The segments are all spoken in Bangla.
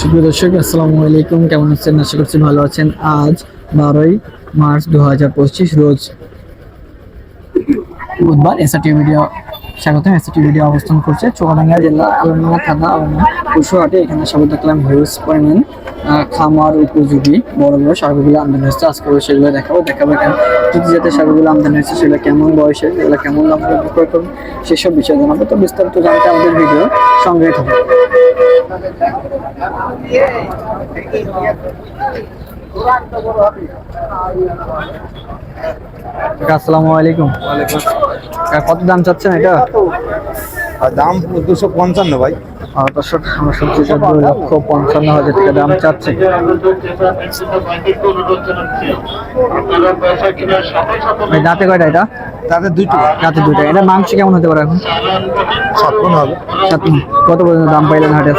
সুপ্রিয় দর্শক, আসসালামু আলাইকুম। কেমন আছেন? আশা করছি ভালো আছেন। আজ বারোই মার্চ দু পঁচিশ, রোজ বুধবার এসআরটি ভিডিও স্বাগত এসআরটি ভিডিও অবস্থান করছে চুয়াডাঙ্গা জেলা আলমডাঙ্গা থানা আলমডাঙ্গা। পশুহাটে এখানে সবাই দেখলাম হিউজ পরিমাণ খামার উপযোগী বড় বড় সারগুলো আমদানি হচ্ছে। আজকে সেগুলো দেখাবো দেখাবো এখানে যদি যাতে সারগুলো আমদানি হচ্ছে সেগুলো কেমন বয়সে এগুলো কেমন দাম করবে সেসব বিষয় জানাব। তো বিস্তারিত জানতে আমাদের ভিডিও থাকুন কাকা, আসসালামু আলাইকুম। কত দাম চাচ্ছেন এটা? দাম দুশো পঞ্চান্ন ভাই। আর দর্শক আমরা শুনছি দুই লক্ষ পঞ্চান্ন হাজার টাকা দাম চাচ্ছে। ভাই দাঁতে কয়টা এটা? তাদের দুইটো। দাঁতে দুইটা। এটা মাংস কেমন হতে পারে এখন? ছাপ্পান্ন হবে। সাত কত পর্যন্ত দাম পাইলেন হাটে?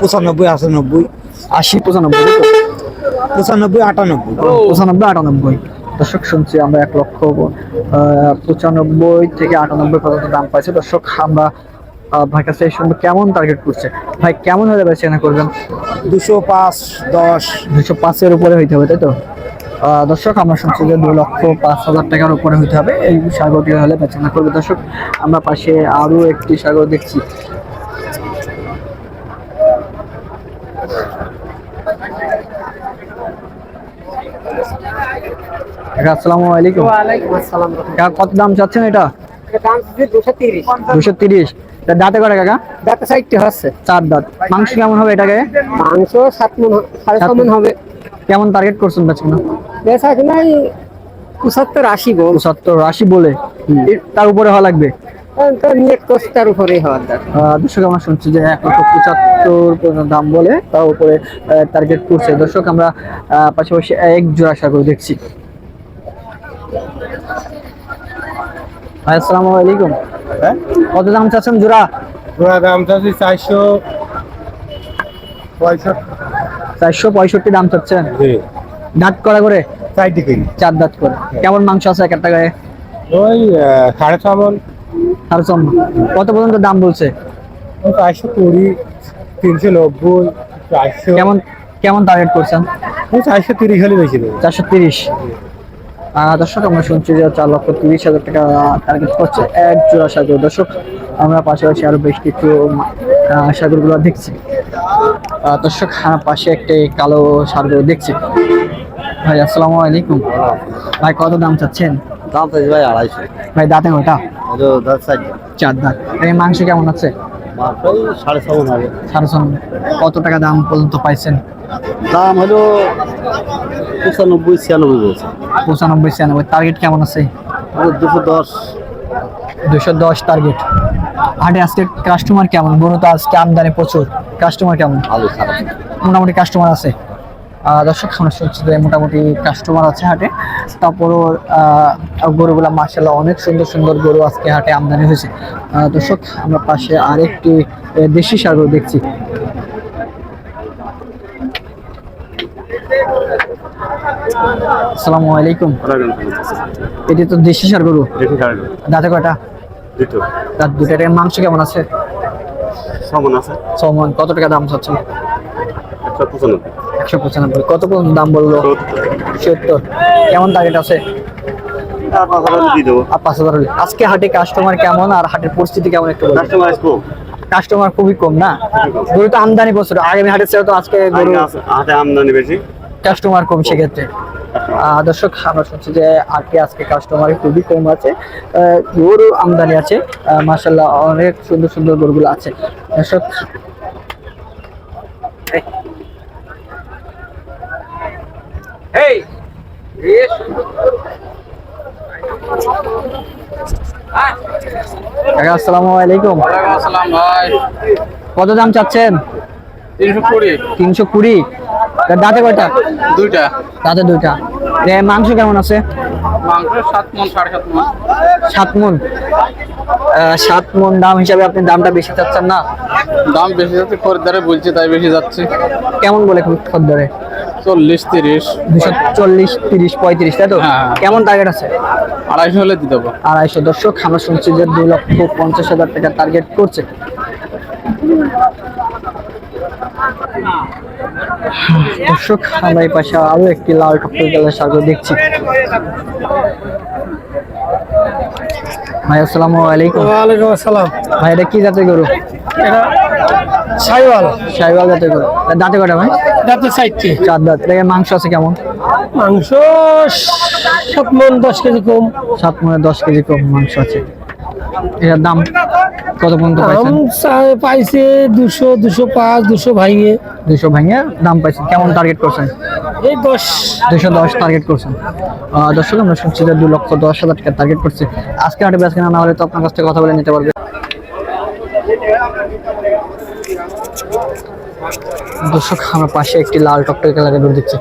পঁচানব্বই আটানব্বই। আশি পঁচানব্বই পঁচানব্বই আটানব্বই। পঁচানব্বই আটানব্বই। দর্শক শুনছি আমরা এক লক্ষ আহ, পঁচানব্বই থেকে আটানব্বই পর্যন্ত দাম পাইছি। দর্শক আমরা ভাই কাছে এই শুনব কেমন টার্গেট করছে? ভাই কেমন হলে বেশি না করবেন? দুশো পাঁচ দশ। দুশো পাঁচের উপরে হইতে হবে তাই তো? দর্শক আমরা শুনছি যে দু লক্ষ পাঁচ হাজার টাকার উপরে হইতে হবে। এই সাগরটি হলে বেচনা করবে। দর্শক আমরা পাশে আরও একটি সাগর দেখছি। আসসালামু আলাইকুম। কাকা, কত দাম চাচ্ছেন এটা? দুশো তিরিশ। দাঁতে করে কাকা? সাইডটি হচ্ছে। চার দাঁত। মাংস কেমন হবে এটাকে? মাংস সাত মন সাড়ে সাত মন হবে। কেমন টার্গেট করছেন বেচনা বেচা কিনা এই পঁচাত্তর আশি গো পঁচাত্তর আশি বলে। তার উপরে হওয়া লাগবে? তো নিয়ে কোস্টার উপরে হওয়ার দর্শক আমরা শুনছি যে এক লক্ষ পঁচাত্তর দাম বলে তার উপরে টার্গেট করছে। দর্শক আমরা পাশাপাশি এক জোড়া সাগর দেখছি। ভাই, আসসালামু আলাইকুম। হ্যাঁ? কত দাম চাচ্ছেন জোড়া? ওরা দাম চাচ্ছি চারশো পঁয়ষট্টি। চারশো পঁয়ষট্টি দাম চাচ্ছেন? দাঁত করা করে? চারটি কেজি। চার দাঁত করে। কেমন মাংস আছে এক একটা গায়ে? ওই সাড়ে ছ মন। সাড়ে মণ। কত পর্যন্ত দাম বলছে? চারশো কুড়ি তিনশো নব্বই চারশো। কেমন কেমন টার্গেট করছেন? চারশো তিরিশ হলে বেশি দেবো। চারশো তিরিশ। দর্শক আমরা শুনছি যে চার লক্ষ তিরিশ হাজার টাকা টার্গেট করছে এক জোড়া সাগর। দর্শক আমরা পাশাপাশি আরও বেশ কিছু সাগরগুলো দেখছি। দর্শক হ্যাঁ, পাশে একটি কালো সাগর দেখছি। ভাই আসসালামু আলাইকুম। ভাই কত দাম চাচ্ছেন? দাম চাইছি ভাই আড়াইশো। ভাই দাঁতে ওটা চার দাঁত। এই মাংস কেমন আছে? সাড়ে হবে। কত টাকা দাম পর্যন্ত পাইছেন? দাম হলো পঁচানব্বই ছিয়ানব্বই বলছে। পঁচানব্বই ছিয়ানব্বই। টার্গেট কেমন আছে? দুশো দশ। দুশো দশ টার্গেট হাটে আজকে কাস্টমার কেমন? গরু তো আজকে আমদানি প্রচুর। কাস্টমার কেমন? মোটামুটি কাস্টমার আছে। দর্শক আমরা শুনছি যে মোটামুটি কাস্টমার আছে হাটে। তারপরও আহ, গরুগুলা মার্শাল্লাহ অনেক সুন্দর সুন্দর গরু আজকে হাটে আমদানি হয়েছে। দর্শক আমরা পাশে আরেকটি দেশি সাগর দেখছি। আসসালামু আলাইকুম। এটি তো দেশি সার গরু। দাঁতে কয়টা? দুটো। দুটার মাংস কেমন আছে? সমান আছে। সমান কত টাকা দাম চাচ্ছেন? একশো পঁচানব্বই। কত দাম বলল? সত্তর। কেমন টার্গেট আছে? পাঁচ হাজার। আজকে হাটে কাস্টমার কেমন আর হাটের পরিস্থিতি কেমন একটু কাস্টমার কাস্টমার খুবই কম না? গরু তো আমদানি প্রচুর আগামী হাটের চেয়ে তো আজকে গরু আমদানি বেশি। কাস্টমার কম সেক্ষেত্রে। দর্শক আমরা শুনছি যে আজকে আজকে কাস্টমার খুবই কম আছে। গরু আমদানি আছে। মার্শাল্লাহ অনেক সুন্দর সুন্দর গরুগুলো আছে। দর্শক আসসালামু আলাইকুম। আসসালাম কত দাম চাচ্ছেন? তিনশো কুড়ি। তিনশো কুড়ি। তা দাঁতে কয়টা? দুইটা। দাঁতে দুইটা। এ, মাংস কেমন আছে? মাংস সাত মন সাড়ে সাত মন সাত মন সাত মন দাম হিসাবে আপনি দামটা বেশি চাচ্ছেন না? দাম বেশি যাচ্ছে খরিদ্দারে বলছে তাই বেশি যাচ্ছে। কেমন বলে খদ্দরে চল্লিশ তিরিশ। দুশো চল্লিশ তিরিশ পঁয়ত্রিশ তাই তো? হ্যাঁ। কেমন টার্গেট আছে? আড়াইশো হলে দিয়ে দেবো। আড়াইশো। দর্শক আমরা শুনছি যে দুই লক্ষ পঞ্চাশ হাজার টাকা টার্গেট করছে। দর্শক আমরা পাশে আরও একটি লাল গেলার সাগর দেখছি। ভাই আসসালামু আলাইকুম। ওয়ালাইকুম আসসালাম। ভাই এটা কি জাতের গরু? এটা সাইওয়াল। সাইবাল জাতের গরু। দাঁতে কটা ভাই? দাঁতে সাইডটি চার দাঁত। এর মাংস আছে কেমন? মাংস সাত মন দশ কেজি কম। সাত মনে দশ কেজি কম মাংস আছে। এটার দাম কত পর্যন্ত পাইছেন? পাইছে দুশো দুশো পাঁচ দুশো ভাইয়ে দুশো ভাঙিয়ে দাম পাইছেন। কেমন টার্গেট করছেন? এই দশ। দুশো দশ টার্গেট করছেন। দর্শক আমরা শুনছি যে দু লক্ষ দশ হাজার টাকা টার্গেট করছে। আজকে হাটে বেশ কেনা না হলে তো আপনার কাছ থেকে কথা বলে নিতে পারবে। দর্শক আমার পাশে একটি লাল টকটকে কালারের গরু দিচ্ছে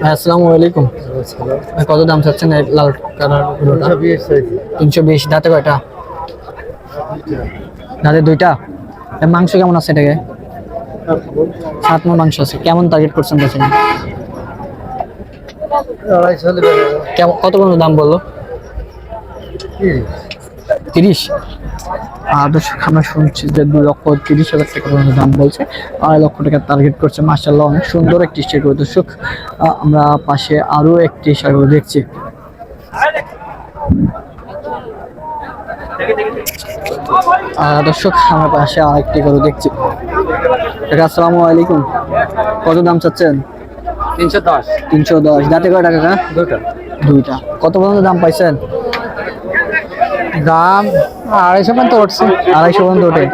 ভাই আসসালামু আলাইকুম। কত দাম চাচ্ছেন এই লাল কালার গরুটা? তিনশো বিশ দাঁতে কয়টা? দাঁতে দুইটা? মাংস কেমন আছে এটাকে? সাত মণ মাংস আছে। কেমন টার্গেট করছেন বেছে কেমন কত পর্যন্ত দাম বলল? তিরিশ। আর দর্শক আমরা শুনছি যে দু লক্ষ তিরিশ হাজার টাকা পর্যন্ত দাম বলছে। আড়াই লক্ষ টাকা টার্গেট করছে। মার্শাল্লাহ অনেক সুন্দর একটি স্টেট দর্শক। আমরা পাশে আরও একটি সাগর দেখছি। দর্শক আমরা পাশে আরেকটি গরু দেখছি। কাকা আসসালামু আলাইকুম। কত দাম চাচ্ছেন? তিনশো দশ। তিনশো দশ। দাঁতে কয় টাকা কাকা? দুইটা। কত পর্যন্ত দাম পাইছেন? দাম আড়াইশো পর্যন্ত উঠছে। আড়াইশো পর্যন্ত ওঠে।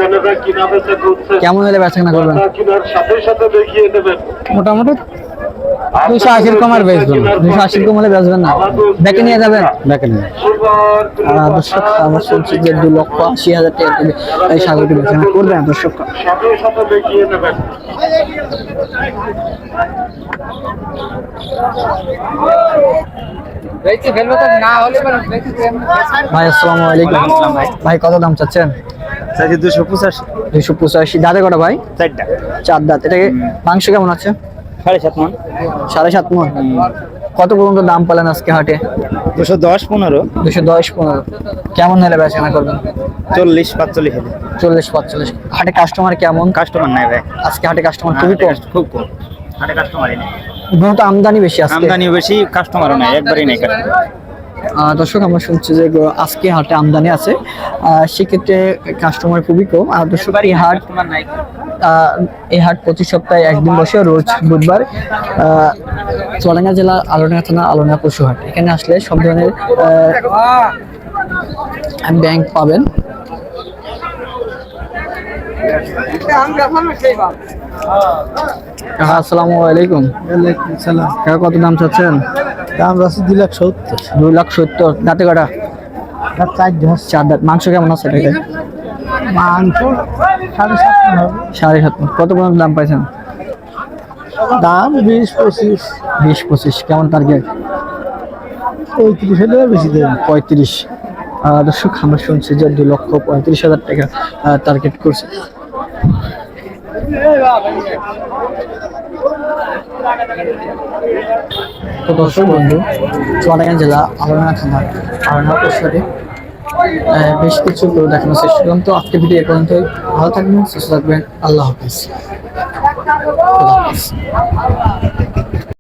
কেমন হলে বেচা কেনা করবেন সাথে সাথে দেখিয়ে দেবেন। মোটামুটি দুশো আশির না। দুশো আশি কম বেচবেন না। ব্যাকে নিয়ে যাবেন? দেখেন সুপার দর্শক আমরা শুনছি যে দু লক্ষ আশি হাজার টাকা করে এই সাগরটি বেচা করবেন দর্শক। সাথে সাথে দেখিয়ে দেবেন ভাই আসসালামু আলাইকুম। ভাই কত দাম চাচ্ছেন? দুশো পঁচাশি। দুইশো পঁচাশি। দাঁতে কটা ভাই? চারটা। চার দাঁত। এটাকে মাংস কেমন আছে? সাড়ে সাত মন। সাড়ে সাত মন। কত পর্যন্ত দাম পেলেন আজকে হাটে? দুশো দশ পনেরো। দুশো দশ পনেরো। কেমন হলে বেচা কেনা করবেন? চল্লিশ পাঁচচল্লিশ হাজার। চল্লিশ পাঁচচল্লিশ। হাটে কাস্টমার কেমন? কাস্টমার নাই ভাই। আজকে হাটে কাস্টমার খুবই কম। খুব কম। হাটে কাস্টমারই নেই। আমদানি বেশি আমদানি আমদানিও বেশি কাস্টমারও নাই একবারই নেই কাস্টমার দর্শক আমরা শুনছি যে আজকে হাটে আমদানি আছে। সেক্ষেত্রে কাস্টমার খুবই কম। আর দর্শক এই হাট এই হাট প্রতি সপ্তাহে একদিন বসে রোজ বুধবার চুয়াডাঙ্গা জেলা আলোনা থানা আলোনা পশু হাট। এখানে আসলে সব ধরনের ব্যাংক পাবেন। আসসালামু আলাইকুম। কত দাম চাচ্ছেন? দাম আছে দুই লাখ সত্তর। দুই লাখ সত্তর। দাঁতে কটা চার দাঁত। মাংস কেমন আছে? মাংস সাড়ে সাত সাড়ে সাত কত পর্যন্ত দাম পাইছেন? দাম বিশ পঁচিশ। বিশ পঁচিশ। কেমন টার্গেট পঁয়ত্রিশ হলে বেশি দেবেন পঁয়ত্রিশ। দর্শক আমরা শুনছি যে দু লক্ষ পঁয়ত্রিশ হাজার টাকা টার্গেট করছে। তো দর্শক বন্ধু, চুয়াডাঙ্গা জেলা আলোনা থানা, আলোনা পরিষদে বেশ কিছু গরু দেখানোর চেষ্টা করলাম তো আজকে ভিডিও এ পর্যন্ত ভালো থাকবেন, সুস্থ থাকবেন আল্লাহ হাফিজ।